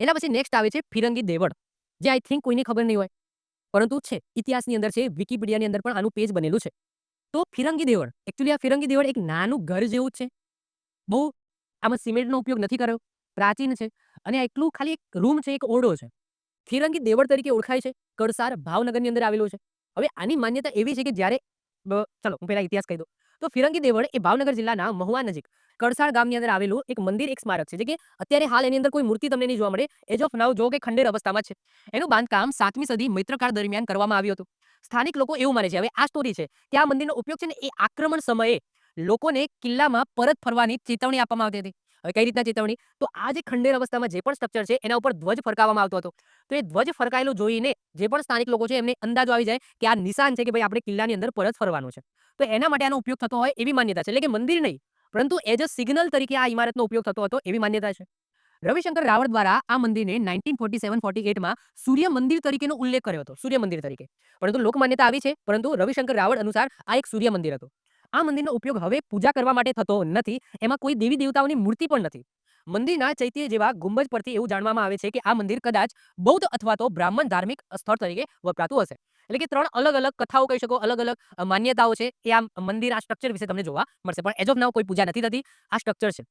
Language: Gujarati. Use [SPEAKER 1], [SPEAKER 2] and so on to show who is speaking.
[SPEAKER 1] એના પછી નેક્સ્ટ આવે છે ફિરંગી દેવળ. જે આઈ થિંક કોઈને ખબર નહીં હોય. પરંતુ છે, ઇતિહાસની અંદર છે વિકીપીડિયાની અંદર પણ આનું પેજ બનેલું છે. તો ફિરંગી દેવળ એકચ્યુઅલી આ ફિરંગી દેવળ એક નાનું ઘર જેવું છે. બહુ આમાં સિમેન્ટનો ઉપયોગ નથી કર્યો, પ્રાચીન છે અને એટલું ખાલી એક રૂમ છે, એક ઓરડો છે. ફિરંગી દેવળ તરીકે ઓળખાય છે કળસાર ભાવનગરની અંદર આવેલું છે. હવે આની માન્યતા એવી છે કે જ્યારે ચલો હું પહેલા ઇતિહાસ કહી દઉં. તો ફિરંગી દેવળ એ ભાવનગર જિલ્લાના મહુવા નજીક કળસાળ ગામની અંદર આવેલું એક મંદિર, એક સ્મારક છે, જે કે અત્યારે હાલ એની અંદર કોઈ મૂર્તિ તમને નહીં જોવા મળે. એજ ઓફ નાવ જો કે ખંડેર અવસ્થામાં છે. એનું બાંધકામ સાતમી સદી મૈત્રકાળ દરમિયાન કરવામાં આવ્યું હતું. સ્થાનિક લોકો એવું માને છે, હવે આ સ્ટોરી છે કે આ મંદિરનો ઉપયોગ છે ને એ આક્રમણ સમયે લોકોને કિલ્લામાં પરત ફરવાની ચેતવણી આપવામાં આવતી હતી. હવે કઈ રીતના ચેતવણી? તો આ જે ખંડેર અવસ્થામાં જે પણ સ્ટ્રક્ચર છે, એના ઉપર ધ્વજ ફરકાવવામાં આવતો હતો. તો એ ધ્વજ ફરકાયેલો જોઈને જે પણ સ્થાનિક લોકો છે, એમને અંદાજો આવી જાય કે આ નિશાન છે કે ભાઈ આપણે કિલ્લાની અંદર પરત ફરવાનું છે. તો એના માટે આનો ઉપયોગ થતો હોય એવી માન્યતા છે. એટલે કે મંદિર નહીં પરંતુ એઝ અ સિગ્નલ તરીકે આ ઇમારતનો ઉપયોગ થતો હતો એવી માન્યતા છે. રવિશંકર રાવળ દ્વારા આ મંદિરને નાઇન્ટીન ફોર્ટી સેવન ફોર્ટી એટમાં સૂર્ય મંદિર તરીકેનો ઉલ્લેખ કર્યો હતો, સૂર્ય મંદિર તરીકે. પરંતુ લોકમાન્યતા આવી છે, પરંતુ રવિશંકર રાવળ અનુસાર આ એક સૂર્ય મંદિર હતું. આ મંદિરનો ઉપયોગ હવે પૂજા કરવા માટે થતો નથી, એમાં કોઈ દેવી દેવતાઓની મૂર્તિ પણ નથી. મંદિરના ચૈત્ય જેવા ગુંબજ પરથી એવું જાણવામાં આવે છે કે આ મંદિર કદાચ બૌદ્ધ અથવા તો બ્રાહ્મણ ધાર્મિક સ્થળ તરીકે વપરાતું હશે. એટલે કે ત્રણ અલગ અલગ કથાઓ કહી શકો, અલગ અલગ માન્યતાઓ છે એ આ મંદિર આ સ્ટ્રક્ચર વિશે તમને જોવા મળશે. પણ એજ ઓફ નાવ કોઈ પૂજા નથી થતી, આ સ્ટ્રક્ચર છે.